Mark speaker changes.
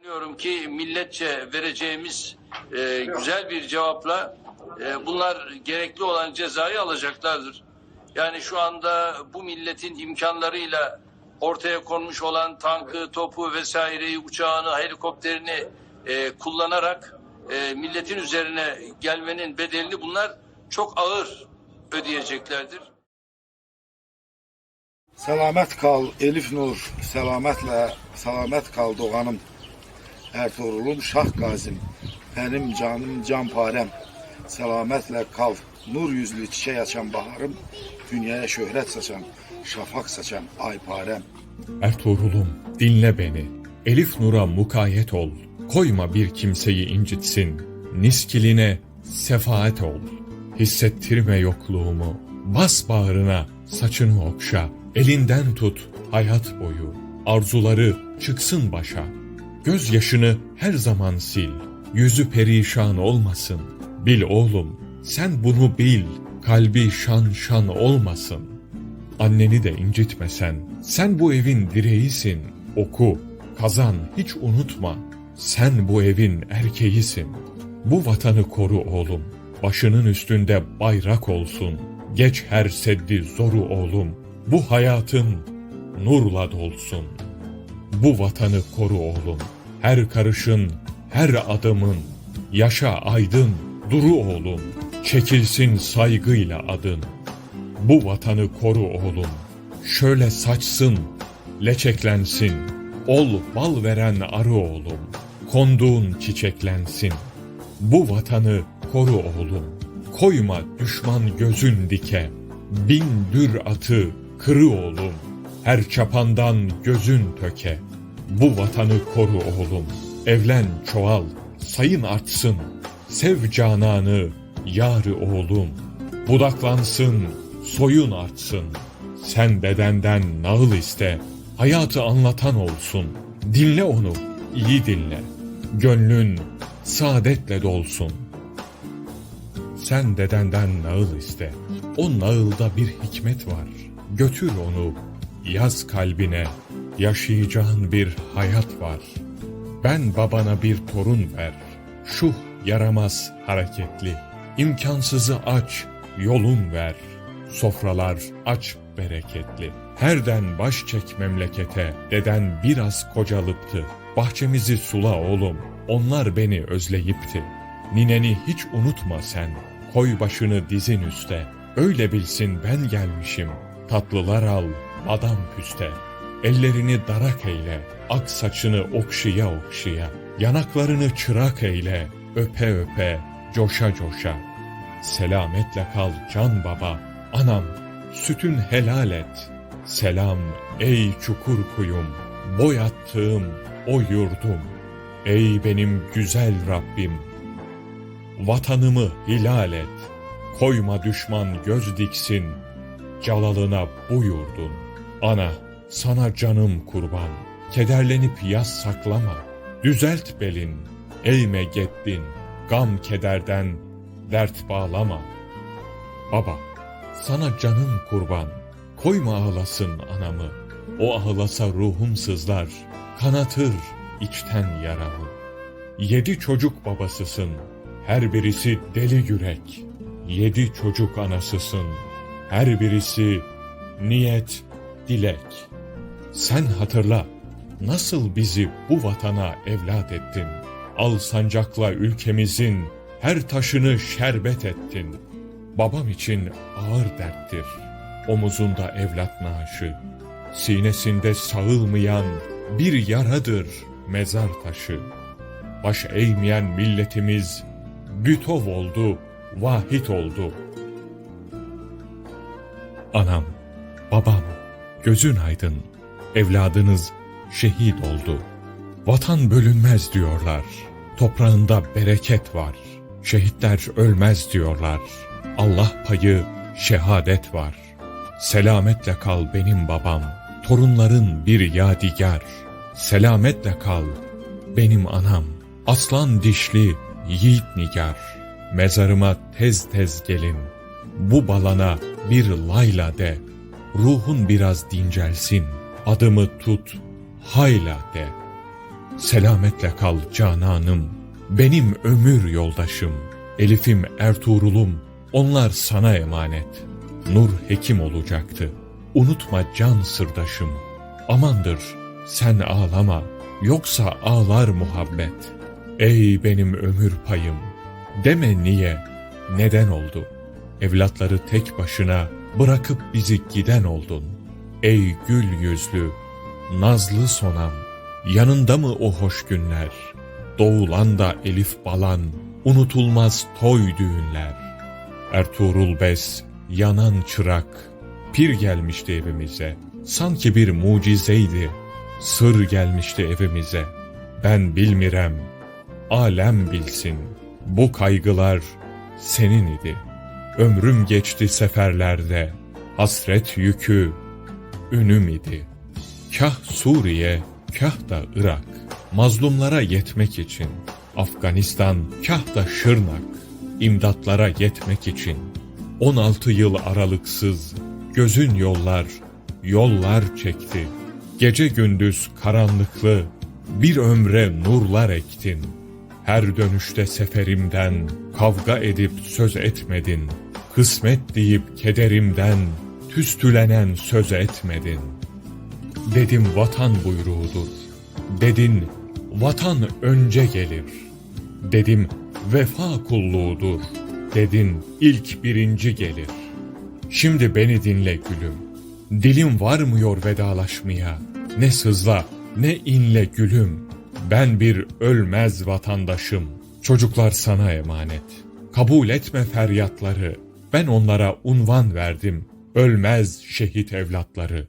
Speaker 1: Biliyorum ki milletçe vereceğimiz e, güzel bir cevapla e, bunlar gerekli olan cezayı alacaklardır. Yani şu anda bu milletin imkanlarıyla ortaya konmuş olan tankı, topu vesaireyi, uçağını, helikopterini e, kullanarak e, milletin üzerine gelmenin bedelini bunlar çok ağır ödeyeceklerdir.
Speaker 2: Selamet kal Elif Nur, selametle, selamet kal doğanım. Ertuğrul'um Şah Gazim, benim canım canparem. Selametle kal, nur yüzlü çiçek açan baharım. Dünyaya şöhret saçan, şafak saçan ayparem.
Speaker 3: Ertuğrul'um dinle beni. Elif Nur'a mukayyet ol. Koyma bir kimseyi incitsin. Niskiline sefaat ol. Hissettirme yokluğumu. Bas bağrına saçını okşa. Elinden tut hayat boyu. Arzuları çıksın başa. Gözyaşını her zaman sil. Yüzü perişan olmasın. Bil oğlum sen bunu bil. Kalbi şan şan olmasın. Anneni de incitmesen, sen bu evin direğisin. Oku, kazan, hiç unutma. Sen bu evin erkeğisin. Bu vatanı koru oğlum. Başının üstünde bayrak olsun. Geç her seddi zoru oğlum. Bu hayatın nurla dolsun. Bu vatanı koru oğlum. Her karışın, her adımın. Yaşa aydın, duru oğlum. Çekilsin saygıyla adın. Bu vatanı koru oğlum. Şöyle saçsın, leçeklensin. Ol bal veren arı oğlum. Konduğun çiçeklensin. Bu vatanı koru oğlum. Koyma düşman gözün dike. Bin dür atı kırı oğlum. Her çapandan gözün töke. Bu vatanı koru oğlum. Evlen çoğal, sayın artsın. Sev cananı, yarı oğlum. Budaklansın, soyun artsın. Sen bedenden nağıl iste, hayatı anlatan olsun. Dinle onu, iyi dinle. Gönlün saadetle dolsun. Sen dedenden nağıl iste. O nağılda bir hikmet var. Götür onu, yaz kalbine. Yaşayacağın bir hayat var. Ben babana bir torun ver. Şu yaramaz hareketli. İmkansızı aç, yolun ver. Sofralar aç bereketli. Herden baş çek memlekete. Deden biraz kocalıptı. Bahçemizi sula oğlum. Onlar beni özleyipti. Nineni hiç unutma sen. Koy başını dizin üste. Öyle bilsin ben gelmişim. Tatlılar al, adam püste. Ellerini darak eyle, ak saçını okşıya okşıya. Yanaklarını çırak eyle, öpe öpe, coşa coşa. Selametle kal can baba, anam, sütün helal et. Selam ey çukur kuyum, boy attığım o yurdum. Ey benim güzel Rabbim, vatanımı hilal et. Koyma düşman göz diksin, calalına bu yurdun. Ana, sana canım kurban, kederlenip yaz saklama. Düzelt belin, eğme gettin, gam kederden dert bağlama. Baba, sana canım kurban, koyma ağlasın anamı. O ağlasa ruhum sızlar, kanatır içten yaramı. Yedi çocuk babasısın, her birisi deli yürek. Yedi çocuk anasısın, her birisi niyet, dilek. Sen hatırla, nasıl bizi bu vatana evlat ettin. Al sancakla ülkemizin her taşını şerbet ettin. Babam için ağır derttir. Omuzunda evlat naaşı. Sinesinde sağılmayan bir yaradır mezar taşı. Baş eğmeyen milletimiz bütov oldu, vahit oldu. Anam, babam, gözün aydın, evladınız şehit oldu. Vatan bölünmez diyorlar, toprağında bereket var. Şehitler ölmez diyorlar, Allah payı şehadet var. Selametle kal benim babam, torunların bir yadigar. Selametle kal benim anam, aslan dişli yiğit nigar. Mezarıma tez tez gelin, bu balana bir layla de. Ruhun biraz dincelsin, adımı tut, hayla de. Selametle kal cananım, benim ömür yoldaşım. Elif'im Ertuğrul'um, onlar sana emanet. Nur hekim olacaktı, unutma can sırdaşım. Amandır, sen ağlama, yoksa ağlar muhabbet. Ey benim ömür payım, deme niye, neden oldu? Evlatları tek başına bırakıp bizi giden oldun. Ey gül yüzlü, nazlı sonam, yanında mı o hoş günler? Doğulan da Elif Balan, unutulmaz toy düğünler. Ertuğrul Bes, yanan çırak, pir gelmişti evimize. Sanki bir mucizeydi, sır gelmişti evimize. Ben bilmirem, alem bilsin, bu kaygılar senin idi. Ömrüm geçti seferlerde, hasret yükü ünüm idi. Kah Suriye, kah da Irak, mazlumlara yetmek için, Afganistan, kah da Şırnak, imdatlara yetmek için, 16 yıl aralıksız, gözün yollar, yollar çekti. Gece gündüz karanlıklı, bir ömre nurlar ektin. Her dönüşte seferimden, kavga edip söz etmedin. Kısmet deyip kederimden, tüstülenen söz etmedin. Dedim vatan buyruğudur. Dedin vatan önce gelir. Dedim vefa kulluğudur. Dedin ilk birinci gelir. Şimdi beni dinle gülüm. Dilim varmıyor vedalaşmaya. Ne sızla ne inle gülüm. Ben bir ölmez vatandaşım. Çocuklar sana emanet. Kabul etme feryatları. Ben onlara unvan verdim. Ölmez şehit evlatları.